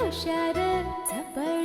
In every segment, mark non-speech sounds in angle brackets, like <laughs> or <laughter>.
हुशार चपळ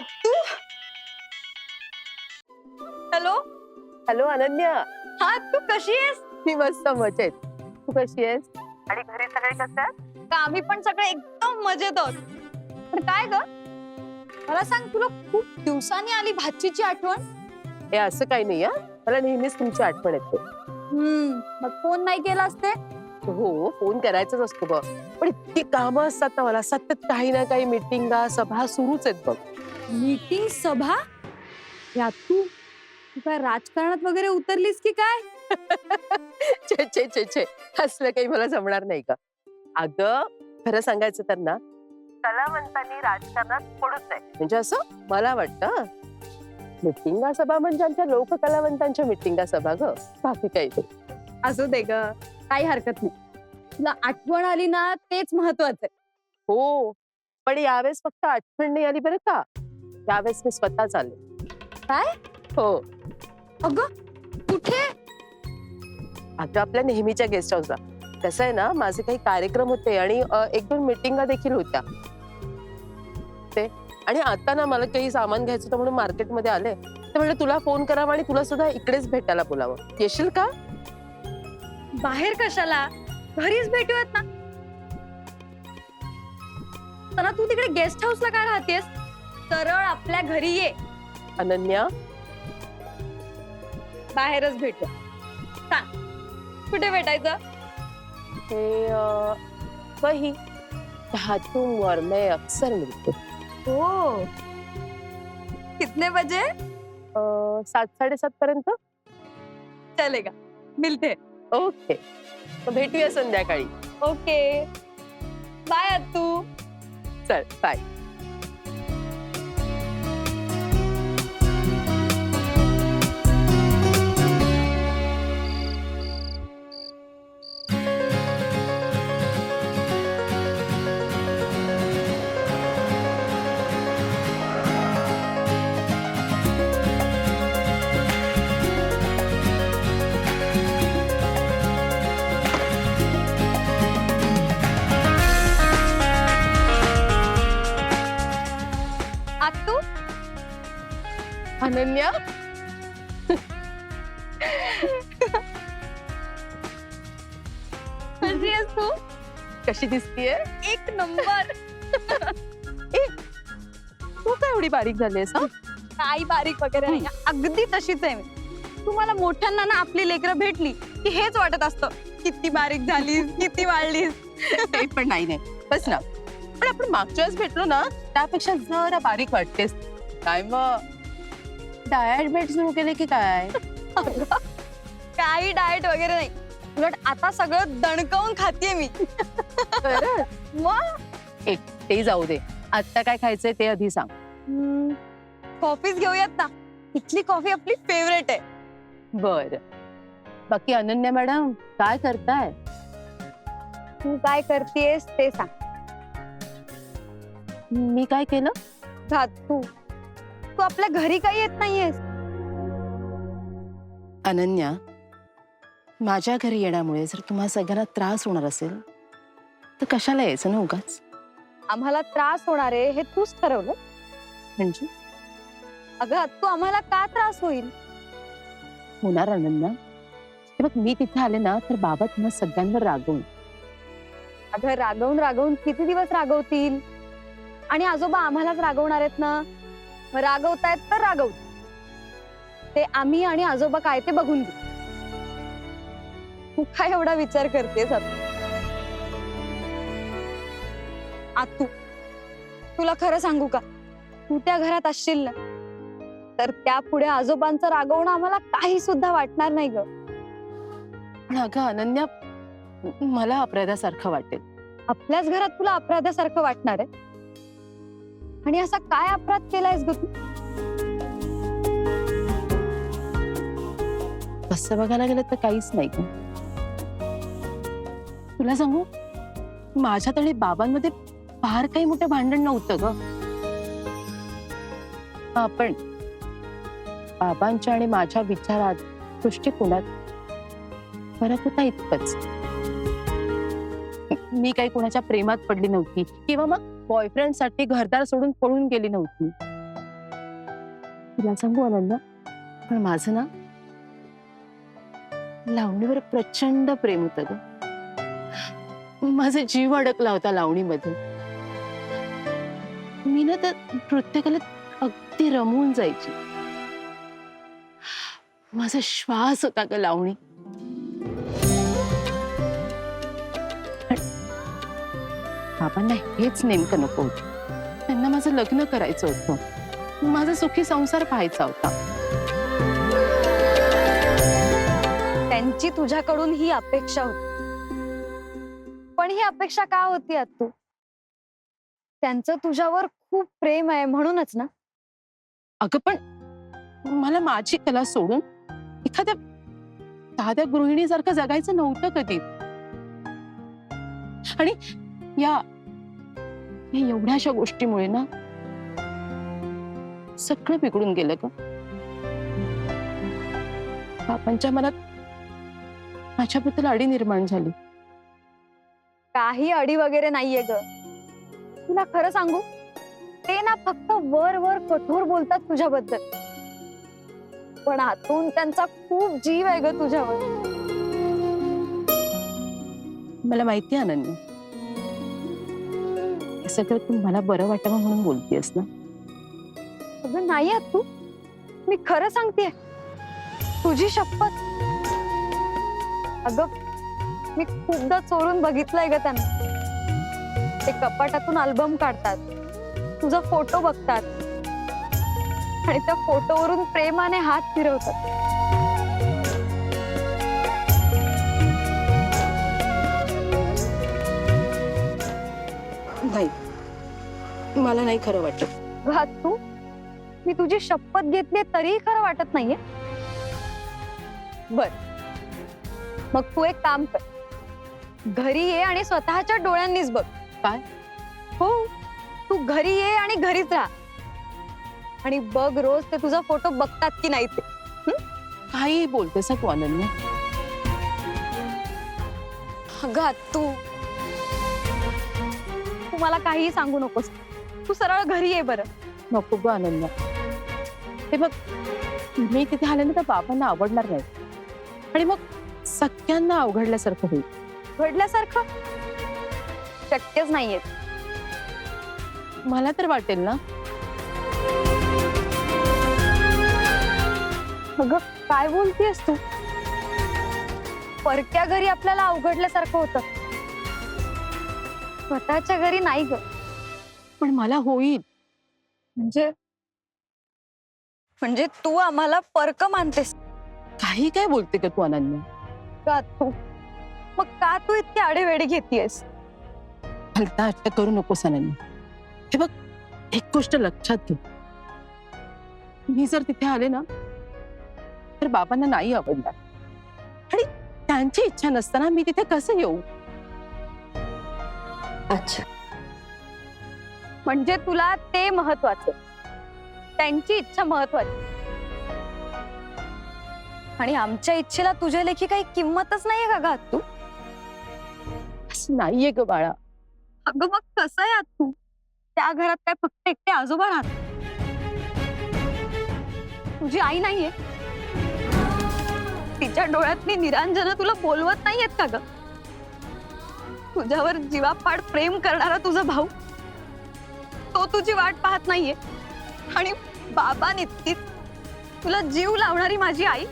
तू? Hello? Hello Ananya. हा तू कशी आहेस? मी मस्त मजेत. तू कशी आहेस? आणि घरी सगळे कसे आहेत? का आम्ही पण सगळे एकदम मजेत आहोत. पण काय ग? मला सांग तुला खूप दिवसांनी आली भाचीची आठवण? हे असं काही नाही हा. मला नेहमीच तुमची आठवण येते. हम्म मग फोन नाही केला असते? हो फोन करायचाच असतो बघ. पण इतकी कामं असतात ना मला सतत काही ना काही मिटिंगा सभा सुरूच आहेत बघ. मीटिंग सभा? या तू? तू काय राजकारणात वगैरे उतरलीस की काय? <laughs> छे छे छे छे. असलं काही मला जमणार नाही का अगं खरं सांगायचं तर ना कलावंतांनी राजकारणात पडूच आहे म्हणजे असं मला वाटतं मिटिंगा सभा म्हणजे आमच्या लोक कलावंतांच्या मिटिंगा सभा ग. बाकी काही नाही. असू दे ग. काही हरकत नाही. तुला आठवण आली ना तेच महत्वाचं आहे. हो. पण यावेळेस फक्त आठवण नाही आली बरं का? यावेळेस मी स्वतःच आले काय? हो. अगं कुठे? आता आपल्या नेहमीच्या गेस्ट हाऊसला कसं आहे ना माझे काही कार्यक्रम होते आणि अ, एक दोन मिटिंगा देखील होत्या. ते. आणि आता ना मला काही सामान घ्यायचं होतं म्हणून मार्केटमध्ये आले. तर म्हणलं तुला फोन करावा आणि तुला सुद्धा इकडेच भेटायला बोलावं. येशील का? बाहेर कशाला? घरीच भेटूयात ना. तू तिकडे गेस्ट हाऊसला काय राहतेस? सरळ आपल्या घरी ये. अनन्या? बाहेरच भेटू. सांग. कुठे भेटायचं? हे अ, वही. धातू और मैं अक्सर मिलते हो. कितने बजे? अ, सात साडेसात पर्यंत? चलेगा. मिलते. ओके. मग भेटूया संध्याकाळी. ओके. बाय तू चल बाय. बारीक झालीस हा काही बारीक वगैरे नाही. अगदी तशीच आहे मी. तुम्हाला मोठ्यांना ना आपली लेकरं भेटली की हेच वाटत असतं. किती बारीक झालीस किती वाढलीस. <laughs> ते पण नाही नाही. बस ना. पण आपण मागच्या वेळेस भेटलो ना त्यापेक्षा जरा बारीक वाटतेस. काय मग डायट बेट सुरू केले की काय? काही डाएट वगैरे नाही. उलट आता सगळं दणकवून खाते मी? <laughs> मग एक ते जाऊ दे. आता काय खायचंय ते आधी सांग. कॉफीच घेऊयात ना. इथली कॉफी आपली फेवरेट आहे. बर. बाकी अनन्या मॅडम काय करताय? तू काय करतेस ते सांग. मी काय केलं? तू. तू आपल्या घरी काही येत नाहीयेस. अनन्या माझ्या घरी येण्यामुळे जर तुम्हाला सगळ्यांना त्रास होणार असेल तर कशाला यायचं ना उगाच? आम्हाला त्रास होणार आहे हे तूच ठरवलं. म्हणजे? अगं तू आम्हाला का त्रास होईल? होणार अनन्या हे बघ मी तिथे आले ना तर बाबा तुम्हा सगळ्यांवर रागवून. अगं रागवून रागवून किती दिवस रागवतील? आणि आजोबा आम्हालाच रागवणार आहेत ना? मग रागवतायत तर रागवत ते आम्ही आणि आजोबा काय ते बघून घेऊ तू काय एवढा विचार करतेस आता? आतू तुला खरं सांगू का? तू त्या घरात असशील ना. तर त्या पुढे आजोबांचं रागवणं आम्हाला काही सुद्धा वाटणार नाही ग. पण अगं अनन्या मला अपराधासारखं वाटेल. आपल्याच घरात तुला अपराधासारखं वाटणार आहे? आणि असा काय अपराध केलायस ग तू? तसं बघायला गेलं तर काहीच नाही ग. तुला सांगू माझ्यात आणि बाबांमध्ये फार काही मोठं भांडण नव्हतं ग. आपण बाबांच्या आणि माझ्या विचारात दृष्टिकोनात फरक होता इतकंच. मी काही कोणाच्या प्रेमात पडली नव्हती किंवा मग बॉयफ्रेंडसाठी घरदार सोडून पळून गेली नव्हती. तुला सांगू अनन्या पण माझं ना लावणीवर प्रचंड प्रेम होत ग. माझा जीव अडकला होता लावणीमध्ये. मी ना तर नृत्यकलेत अगदी रमून जायची. माझा श्वास होता ग लावणी. बाबांना हेच नेमकं नको होत. त्यांना माझं लग्न करायचं होतं. माझा सुखी संसार पाहायचा होता. त्यांची तुझ्याकडून ही अपेक्षा होती. पण ही अपेक्षा का होती तू त्यांचं तुझ्यावर खूप प्रेम आहे म्हणूनच ना? अगं पण मला माझी कला सोडून एखाद्या साध्या गृहिणीसारखं जगायचं नव्हतं कधी. आणि या या एवढ्याशा गोष्टीमुळे ना सगळं बिघडून गेलं ग. बापांच्या मनात माझ्याबद्दल अडी निर्माण झाली. काही अडी वगैरे नाहीये ग. तुला खरं सांगू ते ना फक्त वर वर कठोर बोलतात तुझ्याबद्दल. पण आतून त्यांचा खूप जीव आहे ग तुझ्यावर. मला माहिती आहे अनन्या. हे सगळं तू मला बरं वाटावं म्हणून बोलतेस ना? अगं नाही आत तू. मी खरं सांगतेय. तुझी शपथ. अगं मी खूपदा चोरून बघितलंय ग त्यांना. ते कपाटातून अल्बम काढतात. तुझा फोटो बघतात. आणि त्या फोटोवरून प्रेमाने हात फिरवतात. नाही. मला नाही खरं वाटत. घात तू? मी तुझी शपथ घेतली तरीही खरं वाटत नाहीये. बर. मग तू एक काम कर. घरी ये आणि स्वतःच्या डोळ्यांनीच बघ. काय? हो. घरी ये आणि घरीच राहा. आणि बघ रोज ते तुझा फोटो बघतात की नाही ते. काही बोलतेस तू अनन्या. अगं तू. तू मला काहीही सांगू नकोस. तू सरळ घरी ये बरं. नको ग अनन्या. हे बघ मी तिथे आले ना तर बाबांना आवडणार नाही. आणि मग सगळ्यांना अवघडल्यासारखं होईल. घडल्यासारखं? शक्यच नाहीये. मला तर वाटेल ना. अगं काय बोलतेस तू? परक्या घरी आपल्याला अवघडल्यासारखं होतं. स्वतःच्या घरी नाही ग. पण मला होईल. म्हणजे म्हणजे तू आम्हाला परक मानतेस. काही काय बोलते का तू अनन्या? का तू? मग का तू इतकी आडेवेडी घेतीयस? हलता हट्ट करू नकोस अनन्या. हे बघ एक गोष्ट लक्षात घे मी जर तिथे आले ना तर बाबांना नाही आवडणार. आणि त्यांची इच्छा नसताना मी तिथे कसं येऊ? अच्छा. म्हणजे तुला ते महत्वाचं त्यांची इच्छा महत्वाची आणि आमच्या इच्छेला तुझ्या लेखी काही किंमतच नाहीये का ग तू असं नाहीये ग बाळा. अगं मग कसं आहे तू त्या घरात काय फक्त एकटे आजोबा राहत तुझी आई नाहीये. तिच्या डोळ्यातली निरांजना तुला बोलवत नाहीयेत का ग? तुझ्यावर जीवापाड प्रेम करणारा तुझा भाऊ तो तुझी वाट पाहत नाहीये. आणि बाबा नित्तीत तुला जीव लावणारी माझी आई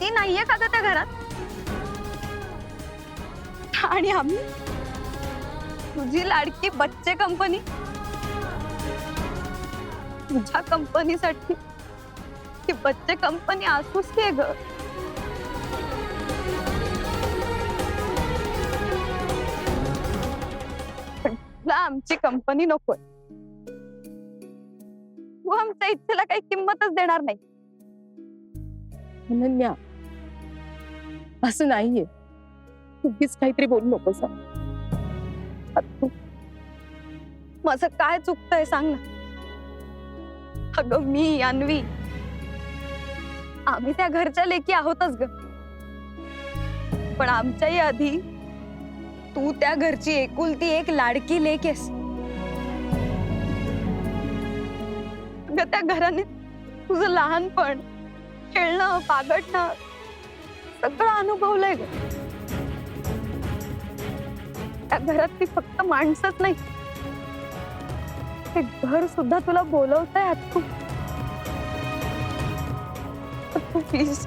ती नाहीये का ग त्या घरात? आणि आम्ही तुझी लाडकी बच्चे कंपनी तुझ्या कंपनीसाठी ती बच्चे कंपनी असूच की ग आमची कंपनी नकोय. तू आमच्या इच्छेला काही किंमतच देणार नाही. अनन्या, असं नाहीये. तुम्हीच काहीतरी बोलू माझं काय चुकतंय सांग ना. अगं मी अन्वी. आम्ही त्या घरच्या लेकी आहोतच ग. पण आमच्याही आधी तू त्या घरची एकुलती एक लाडकी लेक आहेस. त्या घराने तुझं लहानपण खेळणं पागडणं सगळं अनुभवलंय ग. त्या घरात ती फक्त माणसंच नाही. ते घर सुद्धा तुला बोलवत आहे तू? तू प्लीज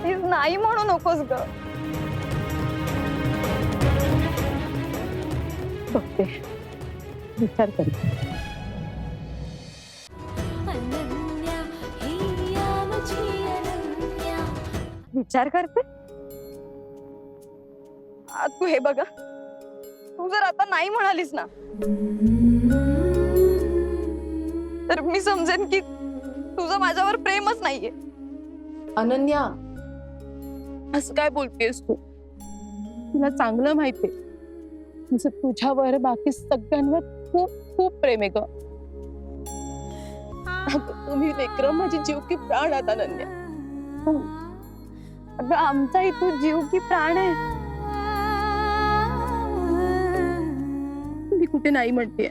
प्लीज नाही म्हणू नकोस ग. बघते. विचार कर. अनन्या हिया माझी अनन्या. विचार करते? आ, तू हे बघा. तू जर आता नाही म्हणालीस ना तर मी समजेन की तुझं माझ्यावर प्रेमच नाहीये. अनन्या. असं काय बोलतेस तू? तुला चांगलं माहितीये. तुझं तुझ्यावर बाकी सगळ्यांवर खूप खूप प्रेम आहे ग. तुम्ही विक्रम माझी जीव की प्राण आहात अनन्या. अगं आमचाही तू जीव की प्राण आहे. कुठे नाही म्हणते.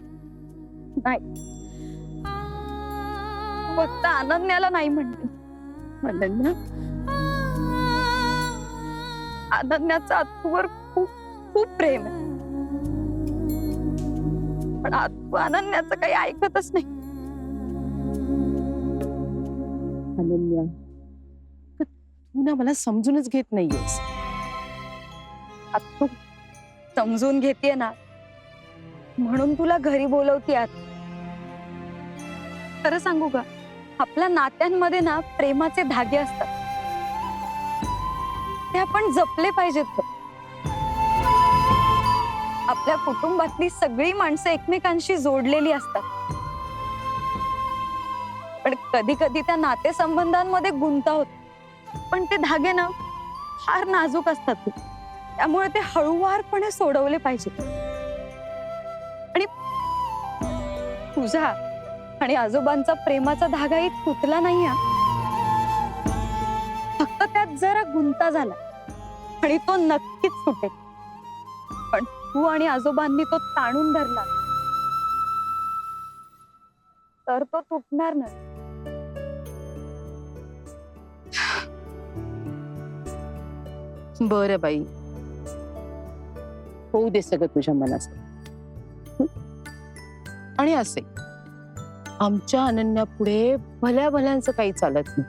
फक्त अनन्याला नाही म्हणते. अनन्या अनन्याचं आत्तूवर खूप खूप प्रेम आहे. पण आत्तू अनन्याचं काही ऐकतच नाही. अनन्या तू ना मला समजूनच घेत नाहीयेस. आत्तू समजून घेते ना. म्हणून तुला घरी बोलवती आत खरं सांगू का? आपल्या नात्यांमध्ये ना प्रेमाचे धागे असतात. ते आपण जपले पाहिजेत आपल्या कुटुंबातली सगळी माणसं एकमेकांशी जोडलेली असतात. पण कधी कधी त्या नातेसंबंधांमध्ये गुंता होत. पण ते धागे ना फार नाजूक असतात त्यामुळे ते हळूवारपणे सोडवले पाहिजेत. आणि तुझा आणि आजोबांचा प्रेमाचा धागाही तुटला नाही फक्त त्यात जरा गुंता झाला आणि तो नक्कीच सुटेल. पण तू आणि आजोबांनी तो ताणून धरला. तर तो तुटणार नाही. बरं बाई. होऊ दे सगळं तुझ्या मनाचं. आणि असे. आमच्या अनन्या पुढे भल्या भल्यांचं काही चालत नाही.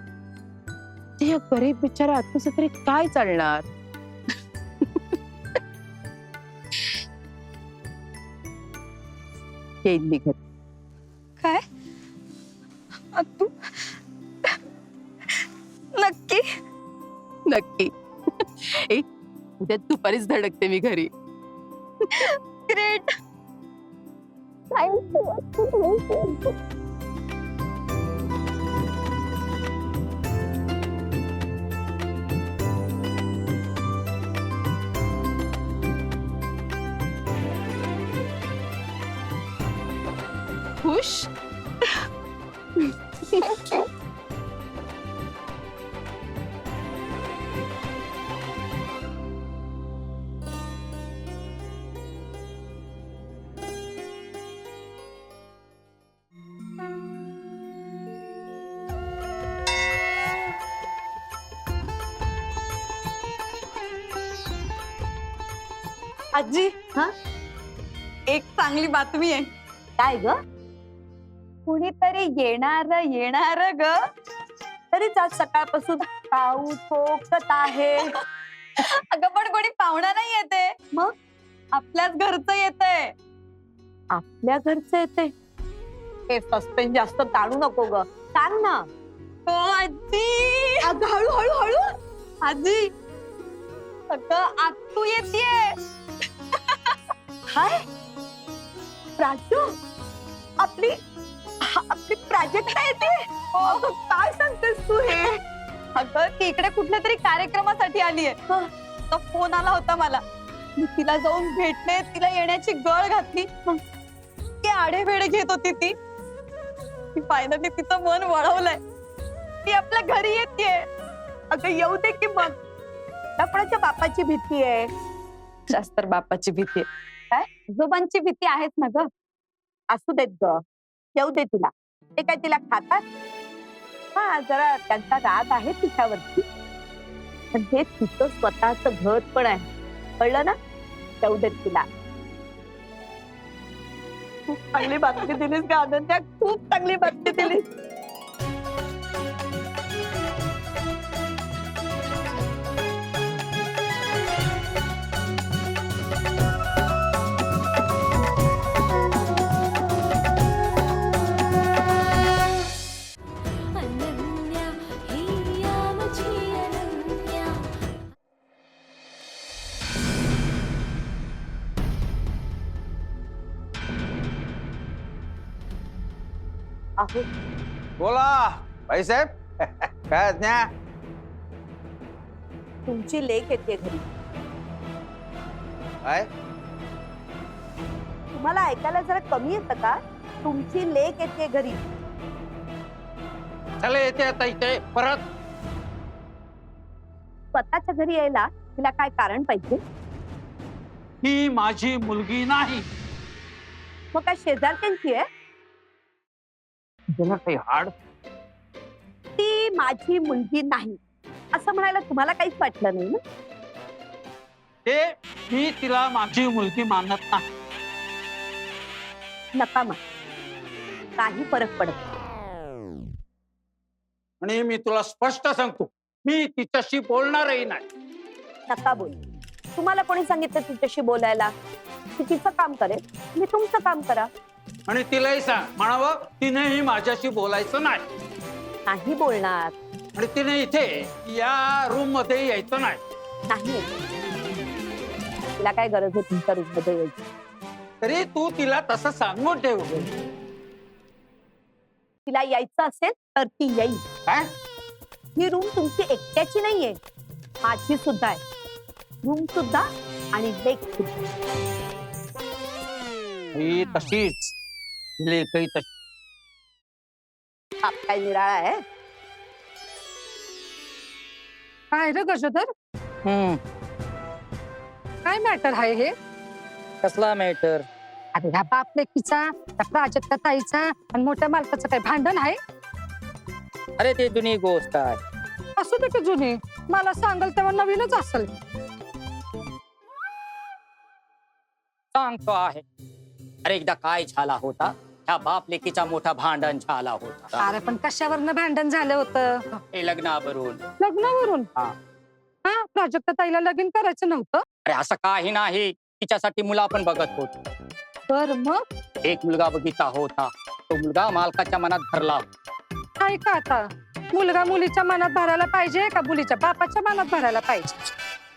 ते या गरीब बिचारा आत्मचं तरी काय चालणार? <laughs> मी घरी. काय? तू नक्की? नक्की. <laughs> ए, उद्या दुपारीच धडकते मी घरी. Great. saiu tudo muito Push आजी. हा? एक चांगली बातमी आहे. काय ग? कुणीतरी येणार येणार ग. तरीच आज सकाळपासून पाऊस ठोकत आहे. <laughs> अगं पण कोणी पाहुणा नाही येते. मग? आपल्याच घरचं येतंय. आपल्या घरचं येते हे सस्पेन्स जास्त ताणू नको ग. सांग ना. हो आजी. अगं हळू हळू हळू. आजी. अगं आत्तू येते काय? प्राजू आपली हा, आपली प्राजक्ता येते अगं, काय सांगतेस तू हे? अगं ती इकडे कुठल्या तरी कार्यक्रमासाठी आली आहे. फोन आला होता मला. मी तिला जाऊन भेटले तिला येण्याची गळ घातली. ती आडेवेडे घेत होती ती. फायनली तिचं मन वळवलंय. ती आपल्या घरी येते. अगं येऊ दे की मग. लपडाच्या बापाची भीती आहे? जास्त बापाची भीती आहे. काय? आजोबांची भीती आहेच ना ग. असू देत ग. येऊ दे तिला. ते काय तिला खातात? हा जरा त्यांचा राग आहे तिच्यावरती. पण हे तिचं स्वतःच घर पण आहे. कळलं ना? येऊ देत तिला. खूप चांगली बातमी दिलीस का अनन्या खूप चांगली बातमी दिलीस. बोला भाईसाहेब <laughs> काय आज्ञा तुमची लेख येते घरी. काय? तुम्हाला ऐकायला जरा कमी येतं का? तुमची लेख येते घरी. चला येते आता इथे परत. स्वतःच्या घरी यायला तिला काय कारण पाहिजे? ही माझी मुलगी नाही. मग काय शेजारच्यांची आहे? तुला काही हाड ती माझी मुलगी नाही. असं म्हणायला तुम्हाला काहीच वाटलं नाही ना? ते मी तिला माझी मुलगी मानत नाही. नका मा काही फरक पडत नाही. आणि मी तुला स्पष्ट सांगतो मी तिच्याशी बोलणारही नाही. नका बोल. तुम्हाला कोणी सांगितलं तिच्याशी बोलायला? ती तिचं काम करेल. मी तुमचं काम करा. आणि तिलाही सांग म्हणावं तिनेही माझ्याशी बोलायचं नाही. नाही बोलणार. आणि तिने इथे या रूममध्ये यायचं नाही. नाही. तिला काय गरज आहे तुमच्या रूममध्ये यायची? तरी तू तिला तसं सांगून ठेव. तिला यायचं असेल तर ती येईल. काय? ही रूम तुमची एकट्याची नाहीये. माझी सुद्धा आहे. रूम सुद्धा आणि लेख सुद्धा. ही तशीच. लेखही तशी हा काय निराळा आहे काय रे गजोदर काय मॅटर आहे हे? कसला मॅटर अरे ह्या बाप लेकीचा त्या प्राजक्ता ताईचा आणि मोठ्या मालकाचं काय भांडण आहे? अरे ते जुनी गोष्ट आहे. असू दे की जुनी. मला सांगाल तेव्हा नवीनच असेल. सांगतो आहे. अरे एकदा काय झाला होता? ह्या बाप लेकीचा मोठा भांडण झाला होता. अरे पण कशावरनं भांडण झालं होतं? हे लग्नावरून. लग्नावरून? हा. हा प्राजक्ता ताईला लगीन करायचं नव्हतं? अरे असं काही नाही. तिच्यासाठी मुलं आपण बघत होतो. तर मग? एक मुलगा बघितला होता. तो मुलगा मालकाच्या मनात भरला काय का आता? मुलगा मुलीच्या मनात भरायला पाहिजे का मुलीच्या बापाच्या मनात भरायला पाहिजे?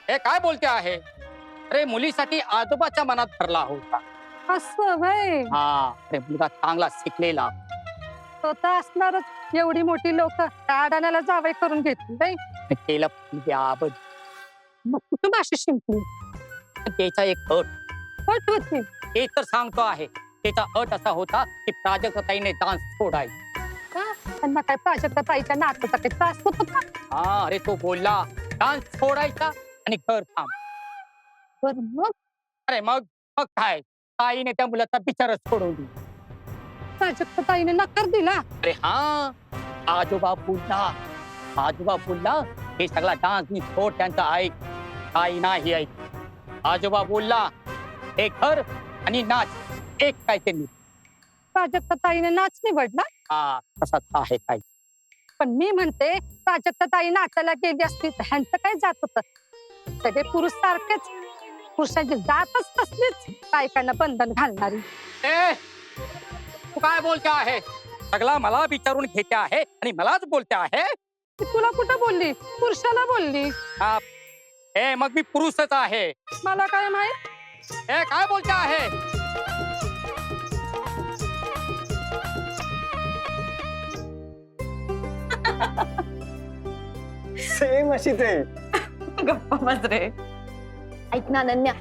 हे काय बोलते आहे? अरे मुलीसाठी आजोबाच्या मनात भरला होता. असं व्हय? हा अरे मुलगा चांगला शिकलेला. तो तर असणारच एवढी मोठी लोक अडाण्याला जावई करून घेतली बाई केलं याबद मग कुठं भाषा शिंकली त्याचा एक अट. पट होती. ते तर सांगतो आहे. त्याचा अट असा होता की प्राजक्ताईने डान्स सोडाय का? त्यांना काय प्राजक्ता ताईच्या नाताचा काही त्रास होत होता? हा अरे तो बोलला डान्स सोडायचा आणि घर थांब. बरं मग? अरे मग? मग काय? ताईने त्या मुलाचा बिचारच सोडवली प्राजक्ता ताईने नकार दिला. अरे हा आजोबा बोलला आजोबा बोलला हे सगळा डान्स मी सोड त्यांचा ऐक. काही नाही ऐक. आजोबा बोलला हे घर आणि नाच. एक काय ते निवड. प्राजक्ता ताईने नाच निवडला? हा तसाच आहे काय पण मी म्हणते प्राजक्ता ताई नाचायला गेली असती तर ह्यांचं काय जात होत? सगळे पुरुष सारखेच पुरुषांची जातच तसलीच बायकांना बंधन घालणारी. ए तू काय बोलते आहे? सगळा मला विचारून घेते आहे आणि मलाच बोलते आहे? ती तुला कुठं बोलली? पुरुषाला बोलली. ए मग मी पुरुषच आहे. मला काय माहीत? ए काय बोलते आहे? सेम अशीच आहे गप्पा बस रे. ऐक ना अनन्या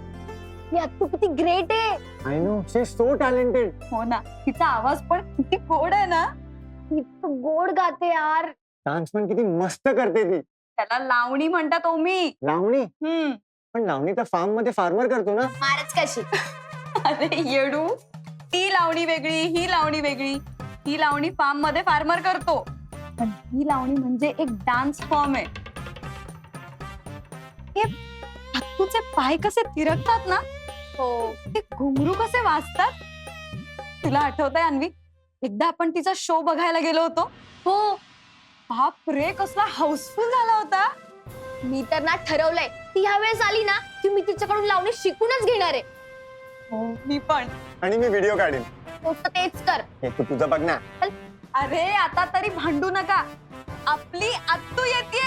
या तू किती ग्रेट आहे. I know she so talented हो ना तिचा आवाज पण किती गोड आहे ना. इतकं गोड गाते यार. डान्स पण किती मस्त करते ती. त्याला लावणी म्हणतात ओ मी. लावणी? हम्म. पण लावणी तर फार्ममध्ये फार्मर करतो ना. मारच कशी? अरे येडू ती लावणी वेगळी ही लावणी वेगळी. ही लावणी फार्ममध्ये फार्मर करतो. पण ही लावणी म्हणजे एक डान्स फॉर्म आहे. हे तुझे पाय कसे थिरकतात ना? हो. ते घुंगरू कसे वाजतात? तुला आठवतंय अन्वी? एकदा आपण तिचा शो बघायला गेलो होतो. हो. बाप रे कसला हाऊसफुल झाला होता. मी तर ना ठरवलंय ती ह्या वेळेस आली ना की मी तिच्याकडून लावणी शिकूनच घेणार आहे. हो मी पण. आणि मी व्हिडिओ काढेन. तो तर तेच कर. हे तू तुझं बघ ना. अरे आता तरी भांडू नका. आपली आत्तू येते